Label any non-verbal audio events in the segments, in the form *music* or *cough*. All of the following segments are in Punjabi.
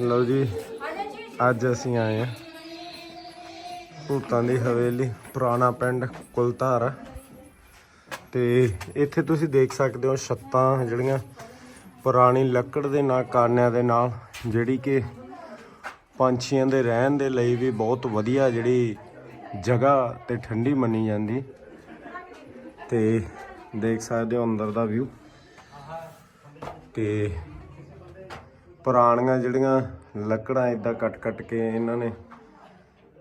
ਲਓ ਜੀ, ਅੱਜ ਅਸੀਂ ਆਏ ਆ ਭੂਤਾਂ ਦੀ ਹਵੇਲੀ, ਪੁਰਾਣਾ ਪਿੰਡ ਕੁਲਧਾਰ ਤੇ ਇੱਥੇ ਤੁਸੀਂ ਦੇਖ ਸਕਦੇ ਹੋ ਛੱਤਾਂ ਜਿਹੜੀਆਂ ਪੁਰਾਣੀ ਲੱਕੜ ਦੇ ਨਾਲ ਕਾਨਿਆਂ ਦੇ ਨਾਲ ਜਿਹੜੀ ਕਿ ਪੰਛੀਆਂ ਦੇ ਰਹਿਣ ਦੇ ਲਈ ਵੀ ਬਹੁਤ ਵਧੀਆ ਜਿਹੜੀ ਜਗ੍ਹਾ ਤੇ ਠੰਡੀ ਮੰਨੀ ਜਾਂਦੀ। ਤੇ ਦੇਖ ਸਕਦੇ ਹੋ ਅੰਦਰ ਦਾ ਵਿਊ ਤੇ ਪੁਰਾਣੀਆਂ ਜਿਹੜੀਆਂ ਲੱਕੜਾਂ ਇਦਾਂ ਕੱਟ-ਕੱਟ ਕੇ ਇਹਨਾਂ ਨੇ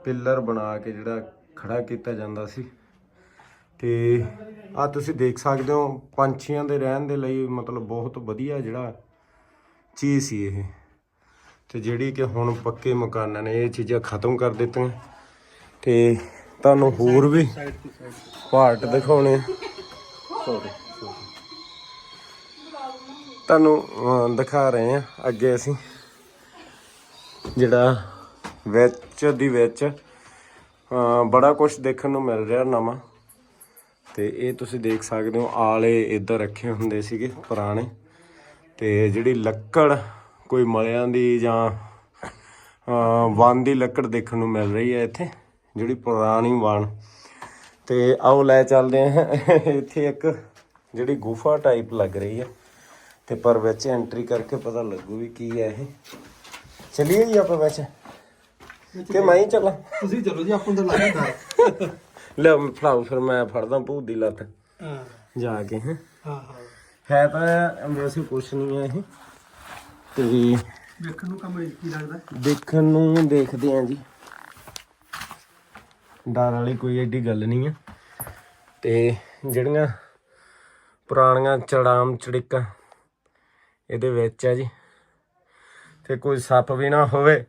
ਪਿੱਲਰ ਬਣਾ ਕੇ ਜਿਹੜਾ ਖੜਾ ਕੀਤਾ ਜਾਂਦਾ ਸੀ। ਤੇ ਆ ਤੁਸੀਂ ਦੇਖ ਸਕਦੇ ਹੋ ਪੰਛੀਆਂ ਦੇ ਰਹਿਣ ਦੇ ਲਈ ਮਤਲਬ ਬਹੁਤ ਵਧੀਆ ਜਿਹੜਾ ਚੀਜ਼ ਸੀ ਇਹ। ਤੇ ਜਿਹੜੀ ਕਿ ਹੁਣ ਪੱਕੇ ਮਕਾਨਾਂ ਨੇ ਇਹ ਚੀਜ਼ਾਂ ਖਤਮ ਕਰ ਦਿੱਤੀਆਂ। ਤੇ ਤੁਹਾਨੂੰ ਹੋਰ ਵੀ ਪਾਰਟ ਦਿਖਾਉਣੇ ਸੌਰੀ ਤੁਹਾਨੂੰ ਦਿਖਾ ਰਹੇ ਆ ਅੱਗੇ ਅਸੀਂ। ਜਿਹੜਾ ਵਿੱਚ ਦੀ ਵਿੱਚ ਬੜਾ ਕੁਝ ਦੇਖਣ ਨੂੰ ਮਿਲ ਰਿਹਾ ਨਵਾਂ। ਤੇ ਇਹ ਤੁਸੀਂ ਦੇਖ ਸਕਦੇ ਹੋ ਆਲੇ ਇੱਧਰ ਰੱਖੇ ਹੁੰਦੇ ਸੀਗੇ ਪੁਰਾਣੇ। ਤੇ ਜਿਹੜੀ ਲੱਕੜ ਕੋਈ ਮਲਿਆਂ ਦੀ ਜਾਂ ਅਹ, ਦੀ ਲੱਕੜ ਦੇਖਣ ਨੂੰ ਮਿਲ ਰਹੀ ਹੈ ਇੱਥੇ ਜਿਹੜੀ ਪੁਰਾਣੀ ਵਣ। ਤੇ ਆਓ ਲੈ ਚੱਲਦੇ ਆ ਇੱਥੇ ਇੱਕ ਜਿਹੜੀ ਗੁਫਾ ਟਾਈਪ ਲੱਗ ਰਹੀ ਹੈ। ਤੇ ਪਰ ਵਿੱਚ ਐਂਟਰੀ ਕਰਕੇ ਪਤਾ ਲੱਗੂ ਵੀ ਕੀ ਹੈ ਇਹ। ਚਲਿਏ ਜੀ ਆਪਾਂ ਵਿੱਚ। ਕਿ ਮੈਂ ਹੀ ਚੱਲਾਂ? ਤੁਸੀਂ ਚਲੋ ਜੀ ਆਪਾਂ ਨੂੰ ਤਾਂ ਲੱਗਦਾ *laughs* ਲੈ ਫੜਾਓ ਫਿਰ ਮੈਂ ਫੜਦਾ ਭੂਤ ਦੀ ਲੱਤ। ਹਾਂ। ਜਾ ਕੇ ਹੈਂ। ਹਾਂ ਹਾਂ। ਤਾਂ ਵੈਸੇ ਕੁਛ ਨਹੀਂ ਹੈ ਇਹ। ਤੇ ਵੇਖਣ ਨੂੰ ਕੰਮ ਕੀ ਲੱਗਦਾ? ਦੇਖਣ ਨੂੰ ਦੇਖਦੇ ਆਂ ਜੀ। ਡਰ ਵਾਲੀ ਕੋਈ ਏਡੀ ਗੱਲ ਨਹੀਂ ਆ। ਤੇ ਜਿਹੜੀਆਂ ਪੁਰਾਣੀਆਂ ਚੜਾਮ ਚੜਿੱਕਾਂ ਇਹਦੇ ਵਿੱਚ ਆ ਜੀ। ਤੇ ਕੋਈ ਸੱਪ ਵੀ ਨਾ ਹੋਵੇ।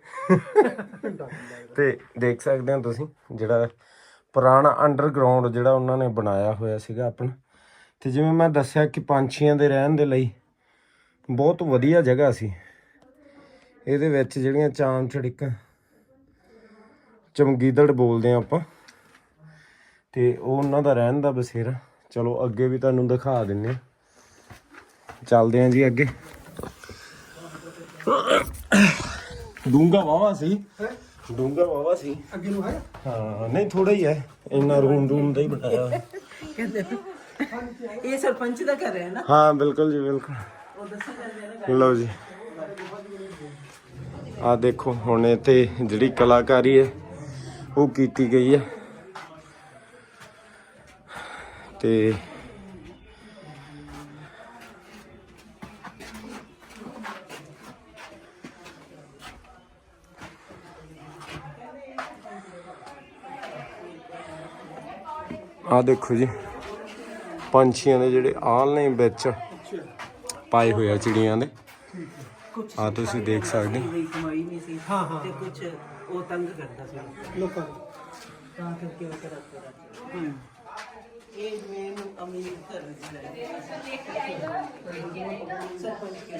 ਤੇ ਦੇਖ ਸਕਦੇ ਹੋ ਤੁਸੀਂ ਜਿਹੜਾ ਪੁਰਾਣਾ ਅੰਡਰਗਰਾਉਂਡ ਜਿਹੜਾ ਉਹਨਾਂ ਨੇ ਬਣਾਇਆ ਹੋਇਆ ਸੀਗਾ ਆਪਣਾ। ਤੇ ਜਿਵੇਂ ਮੈਂ ਦੱਸਿਆ ਕਿ ਪੰਛੀਆਂ ਦੇ ਰਹਿਣ ਦੇ ਲਈ ਬਹੁਤ ਵਧੀਆ ਜਗ੍ਹਾ ਸੀ। ਇਹਦੇ ਵਿੱਚ ਜਿਹੜੀਆਂ ਚਾਮ ਚੜਿੱਕਾਂ ਚਮਗੀਦੜ ਬੋਲਦੇ ਆ ਆਪਾਂ। ਤੇ ਉਹ ਉਹਨਾਂ ਦਾ ਰਹਿਣ ਦਾ ਬਸੇਰਾ। ਚਲੋ ਅੱਗੇ ਵੀ ਤੁਹਾਨੂੰ ਦਿਖਾ ਦਿੰਨੇ ਆ। ਚੱਲਦੇ ਆਂ ਜੀ ਅੱਗੇ। ਡੂੰਗਾ ਵਾਵਾ ਸੀ। ਡੂੰਗਾ ਵਾਵਾ ਸੀ। ਅੱਗੇ ਨੂੰ ਹੈ? ਹਾਂ ਨਹੀਂ ਥੋੜਾ ਹੀ ਹੈ। ਇੰਨਾ ਰੂਮ ਰੂਮ ਦਾ ਹੀ ਬਣਾਇਆ। ਹੋਇਆ ਕਹਿੰਦੇ ਇਹ ਸਰਪੰਚ ਦਾ ਘਰ ਹੈ ਨਾ? ਹਾਂ ਬਿਲਕੁਲ ਜੀ ਬਿਲਕੁਲ। ਉਹ ਦੱਸੀ ਜਾਂਦੇ ਨੇ ਲਓ ਜੀ। ਆ ਦੇਖੋ ਹੁਣ ਇੱਥੇ ਜਿਹੜੀ ਕਲਾਕਾਰੀ ਹੈ ਉਹ ਕੀਤੀ ਗਈ ਹੈ। ਤੇ ਆ ਦੇਖੋ ਜੀ ਪੰਛੀਆਂ ਦੇ ਜਿਹੜੇ ਆਲ ਨੇ ਵਿੱਚ ਪਾਏ ਹੋਏ ਆ ਚਿੜੀਆਂ ਦੇ। ਕੁਛ ਆ ਤੁਸੀਂ ਦੇਖ ਸਕਦੇ। ਹੋ। ਦੀ ਕਮਾਈ ਨਹੀਂ ਸੀ। ਹਾਂ, ਹਾਂ। ਤੇ ਕੁਝ ਉਹ ਤੰਗ ਕਰਦਾ ਸੀ। ਲੋਕਾਂ ਨੂੰ। ਤਾਂ ਕਰਕੇ ਉਹ ਕਰਾ ਕਰਾ ਇਹ ਮੈਨੂੰ ਅਮੀਰ ਕਰ ਦਿੱਤਾ ਸਰਪੰਚ ਕੇ